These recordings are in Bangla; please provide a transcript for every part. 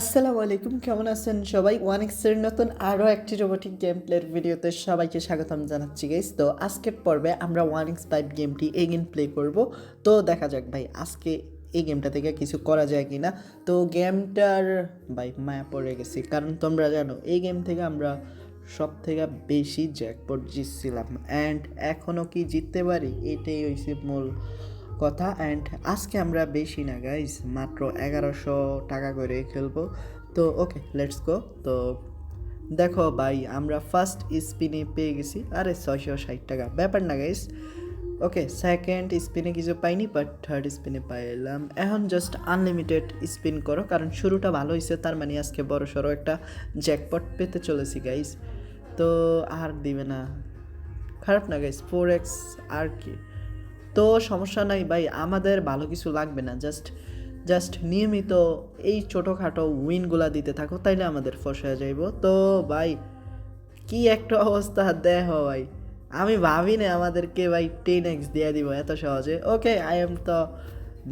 আসসালামু আলাইকুম, কেমন আছেন সবাই? ওয়ান এক্সের নতুন আরও একটি রোবোটিক গেম প্লের ভিডিওতে সবাইকে স্বাগতম জানাচ্ছি গাইস তো আজকের পর্বে আমরা ওয়ান এক্স ফাইভ গেমটি এগেন প্লে করব। তো দেখা যাক, ভাই, আজকে এই গেমটা থেকে কিছু করা যায় কি না তো গেমটার ভাই, মায়া পড়ে গেছি। কারণ তোমরা জানো, এই গেম থেকে আমরা সব থেকে বেশি জ্যাকপট জিতছিলাম। অ্যান্ড এখনও কি জিততে পারি? এটাই হয়েছে মূল কথা অ্যান্ড আজকে আমরা বেশি না গাইজ মাত্র এগারোশো টাকা করে খেলব। তো ওকে লেটস গো তো, দেখো ভাই, আমরা ফার্স্ট স্পিনে পেয়ে গেছি। আরে, ছয়শো ষাট টাকা। ব্যাপার না গাইজ ওকে সেকেন্ড স্পিনে কিছু পাইনি বাট থার্ড স্পিনে পাইলাম। এখন জাস্ট আনলিমিটেড স্পিন করো, কারণ শুরুটা ভালো হয়েছে তার মানে আজকে বড় সড়ো একটা জ্যাকপট পেতে চলেছি গাইজ তো, আর দিবে না। খারাপ না গাইজ ফোর এক্স আর কি। তো সমস্যা নাই ভাই, আমাদের ভালো কিছু লাগবে না। জাস্ট জাস্ট নিয়মিত এই ছোটোখাটো উইনগুলা দিতে থাকো, তাইলে আমাদের ফসা যাইব। তো ভাই, কি একটা অবস্থা, দেহ ভাই। আমি ভাবি না আমাদেরকে ভাই টেন এক্স দিয়ে দিব এত সহজে। ওকে আই এম তো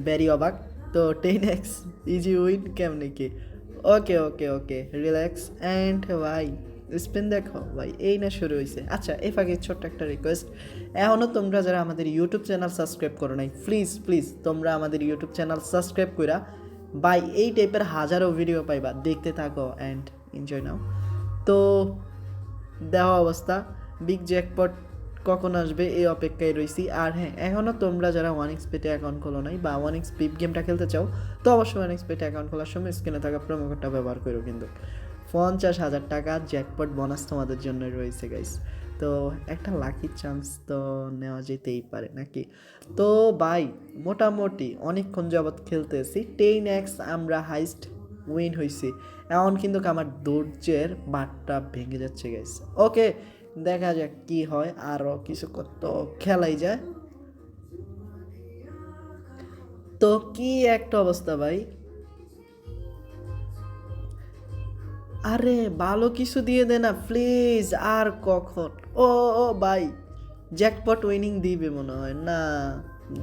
ভেরি অবাক। তো টেন এক্স ইজি উইন কেমনি কি? Okay okay okay relax and ভাই স্পিন দেখো, ভাই, এই না শুরু হয়েছে আচ্ছা এই ফাঁকে ছোট্ট একটা রিকোয়েস্ট এখনও তোমরা যারা আমাদের ইউটিউব চ্যানেল সাবস্ক্রাইব করো নাই প্লিজ প্লিজ তোমরা আমাদের ইউটিউব চ্যানেল সাবস্ক্রাইব করা বাই এই টাইপের হাজারো ভিডিও পাইবা। দেখতে থাকো অ্যান্ড এনজয় নাও। তো, দেওয়া অবস্থা। বিগ জ্যাকপট কখন আসবে? এই অপেক্ষায় রয়েছি আর হ্যাঁ এখনও তোমরা যারা ওয়ান এক্স পেটে অ্যাকাউন্ট খোলো নাই বা ওয়ান এক্স পিপ গেমটা খেলতে চাও, তো অবশ্যই ওয়ান এক্স পেটে অ্যাকাউন্ট খোলার সময় স্ক্রিনে থাকা প্রোমো কোডটা ব্যবহার করো কিন্তু। পঞ্চাশ হাজার টাকা জ্যাকপট বোনাস তোমাদের জন্য রয়েছে গাইস তো একটা লাকি চান্স তো নেওয়া যেতেই পারে নাকি? তো ভাই, মোটামুটি অনেকক্ষণ যাবৎ খেলতেছি টেন এক্স আমরা হাইস্ট উইন হয়েছি এমন কিন্তু আমার ধৈর্যের বাটটা ভেঙে যাচ্ছে গাইস ওকে দেখা যাক কি হয় আরও কিছু তো খেলাই যায়। তো কি একটা অবস্থা ভাই? আরে ভালো কিছু দিয়ে দে না প্লিজ আর কখন? ও ও ভাই জ্যাকপট উইনিং দিবে মনে হয়। না,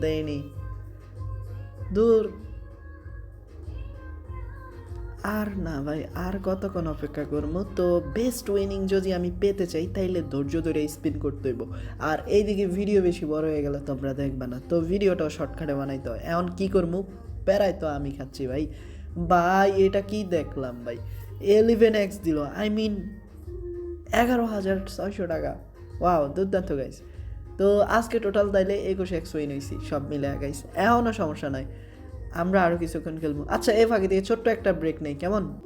দেয়নি। দূর। আর না ভাই, আর কতক্ষণ অপেক্ষা করব? তো বেস্ট উইনিং যদি আমি পেতে চাই, তাইলে ধৈর্য ধরে স্পিন করতে হইব। আর এইদিকে ভিডিও বেশি বড় হয়ে গেলে তোমরা দেখবে না। তো ভিডিওটাও শর্টকাটে বানাইতে হয় এখন কী করব? প্যারাই তো আমি খাচ্ছি ভাই। ভাই, এটা কি দেখলাম ভাই? এলিভেন এক্স দিল। আই মিন এগারো হাজার ছয়শো টাকা। ওয়াও দুর্দান্ত গাইস তো আজকে টোটাল তাইলে একুশ এক্স উইন হয়েছি সব মিলে গাইস এখনও সমস্যা নাই। আমরা আরও কিছুক্ষণ খেলব। আচ্ছা এ ফাঁকে দিয়ে ছোট্ট একটা ব্রেক নেই, কেমন?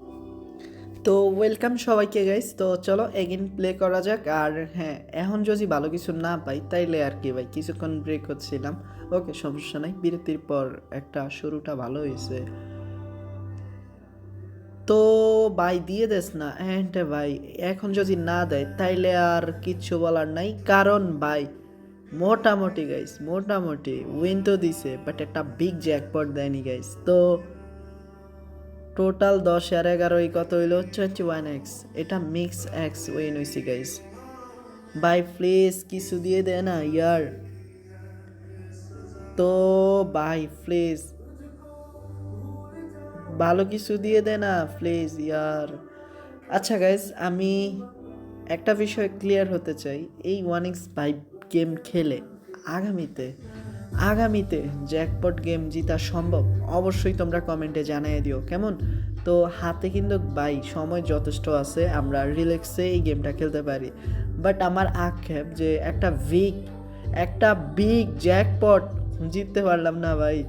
তো ওয়েলকাম সবাইকে গাইস তো চলো এগেন প্লে করা যাক। আর হ্যাঁ এখন যদি ভালো কিছু না পাই, তাইলে আর কি ভাই? কিছুক্ষণ ব্রেক হচ্ছিলাম। ওকে সমস্যা নাই। বিরতির পর একটা শুরুটা ভালো হয়েছে। তো ভাই দিয়ে দেস না। অ্যান্ড ভাই, এখন যদি না দেয়, তাইলে আর কিচ্ছু বলার নাই। কারণ ভাই, মোটামুটি গাইস মোটামুটি উইন তো দিছে বাট একটা বিগ জ্যাকপট দেয়নি গাইস তো টোটাল দশ আর এগারোই কত হইল? টোয়েন্টি ওয়ান এক্স এটা মিক্স এক্স উইন হয়েছি গাইস ভাই প্লিজ কিছু দিয়ে দে না, ইয়ার। তো ভাই প্লিজ ভালো কিছু দিয়ে দে না প্লিজ ইয়ার। আচ্ছা গাইজ আমি একটা বিষয় ক্লিয়ার হতে চাই। এই ওয়ান এক্স ফাইভ গেম খেলে আগামীতে আগামীতে জ্যাকপট গেম জিতা সম্ভব? অবশ্যই তোমরা কমেন্টে জানিয়ে দিও, কেমন? তো হাতে কিন্তু বাই সময় যথেষ্ট আছে, আমরা রিল্যাক্সে এই গেমটা খেলতে পারি। বাট আমার আক্ষেপ যে একটা বিগ একটা বিগ জ্যাকপট জিততে পারলাম না ভাই।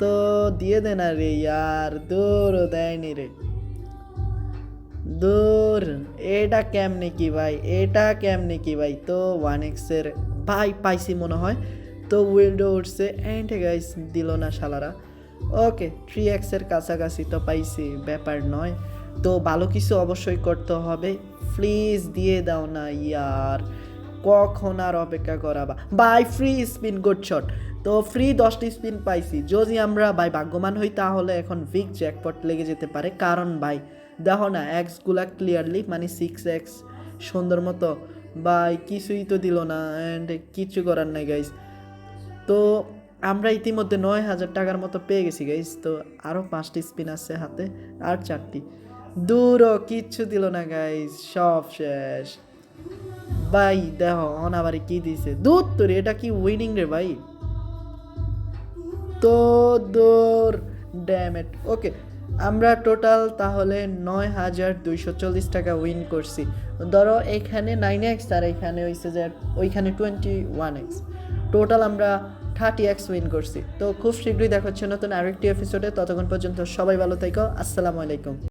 তো দিয়ে দে না রে ইয়ার, দূর দেয়নি রে। দূর, এটা কেমনে কি ভাই, এটা কেমনে কি ভাই? তো ওয়ান এক্সের ভাই পাইছি মনে হয়, তো উইন্ডো উঠছে অ্যান্ড গাইস দিল না শালারা। ওকে থ্রি এক্সের কাছাকাছি তো পাইছি, ব্যাপার নয়। তো ভালো কিছু অবশ্যই করতে হবে প্লিজ দিয়ে দাও না ইয়ার। কখন আর অপেক্ষা করাবা? বাই ফ্রি স্পিন গুড শট তো ফ্রি দশটি স্পিন পাইছি। যদি আমরা, ভাই, ভাগ্যবান হই, তাহলে এখন বিগ জ্যাকপট লেগে যেতে পারে। কারণ, ভাই, দেখো না এক্সগুলা ক্লিয়ারলি মানে সিক্স এক্স সুন্দর মতো, ভাই, কিছুই তো দিল না অ্যান্ড কিচ্ছু করার নাই গাইস তো আমরা ইতিমধ্যে নয় হাজার টাকার মতো পেয়ে গেছি গাইস তো আরও পাঁচটি স্পিন আছে হাতে আর চারটি। দূরও কিচ্ছু দিল না গাইস সব শেষ। ভাই, দেখো অনাবারে কি দিছে? দূর তোর এটা কি উইনিং রে, ভাই? তো দোর ড্যামেট ওকে আমরা টোটাল তাহলে নয় হাজার দুইশো চল্লিশ টাকা উইন করছি। ধরো এখানে নাইন এক্স আর এখানে হয়েছে যে ওইখানে টোয়েন্টি ওয়ান এক্স টোটাল আমরা থার্টি এক্স উইন করছি। তো খুব শীঘ্রই দেখা নতুন আরেকটি এপিসোডে ততক্ষণ পর্যন্ত সবাই ভালো থেকো। আসসালামু আলাইকুম।